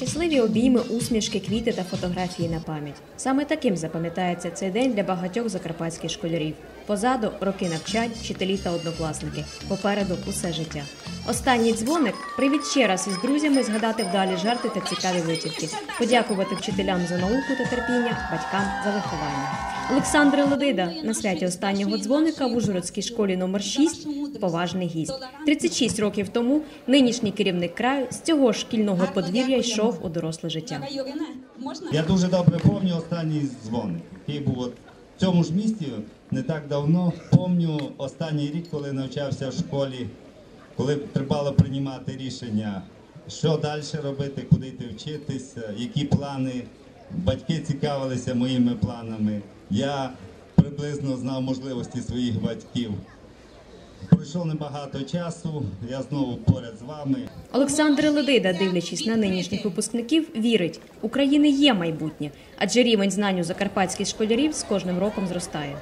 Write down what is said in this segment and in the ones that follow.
Щасливі обійми, усмішки, квіти та фотографії на пам'ять. Саме таким запам'ятається цей день для багатьох закарпатських школярів. Позаду роки навчань, вчителі та однокласники. Попереду усе життя. Останній дзвоник привід ще раз із друзями згадати вдалі жарти та цікаві витівки, подякувати вчителям за науку та терпіння, батькам за виховання. Олександр Лодида на святі останнього дзвоника в Ужгородській школі номер 6 поважний гість. 36 років тому нинішній керівник краю з цього шкільного подвір'я йшов у доросле життя. Я дуже добре пам'ятаю останній дзвоник, який був в цьому ж місті не так давно. Пам'ятаю останній рік, коли навчався в школі, коли треба приймати рішення, що далі робити, куди йти вчитися, які плани. Батьки цікавилися моїми планами. Я приблизно знав можливості своїх батьків. Пройшло небагато часу, я знову поряд з вами. Олександр Ледида, дивлячись на нинішніх випускників, вірить, України є майбутнє, адже рівень знань у закарпатських школярів з кожним роком зростає.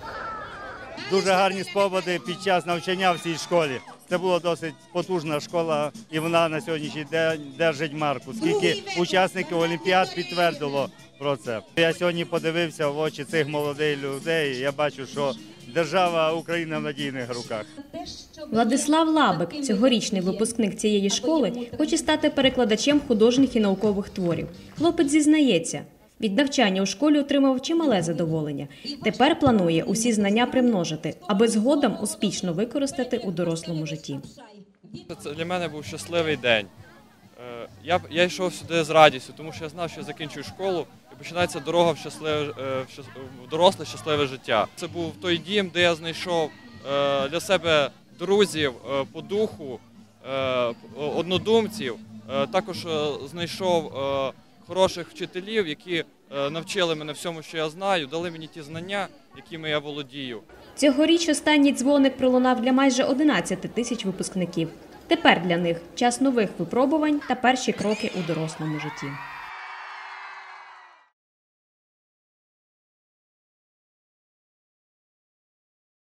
Дуже гарні спогади під час навчання в цій школі. Це була досить потужна школа, і вона на сьогоднішній день держить марку. Скільки учасників Олімпіад підтвердило про це. Я сьогодні подивився в очі цих молодих людей. і Я бачу, що держава Україна в надійних руках. Владислав Лабик, цьогорічний випускник цієї школи, хоче стати перекладачем художніх і наукових творів. Хлопець зізнається. Від навчання у школі отримав чимале задоволення. Тепер планує усі знання примножити, аби згодом успішно використати у дорослому житті. Це для мене був щасливий день. Е, Я, я йшов сюди з радістю, тому що я знав, що я закінчую школу і починається дорога в, щасливе, е, в доросле щасливе життя. Це був той дім, де я знайшов е, для себе друзів по духу, однодумців. Також знайшов хороших вчителів, які е, навчили мене всьому, що я знаю, дали мені ті знання, якими я володію. Цьогоріч останній дзвоник пролунав для майже 11 тисяч випускників. Тепер для них час нових випробувань та перші кроки у дорослому житті.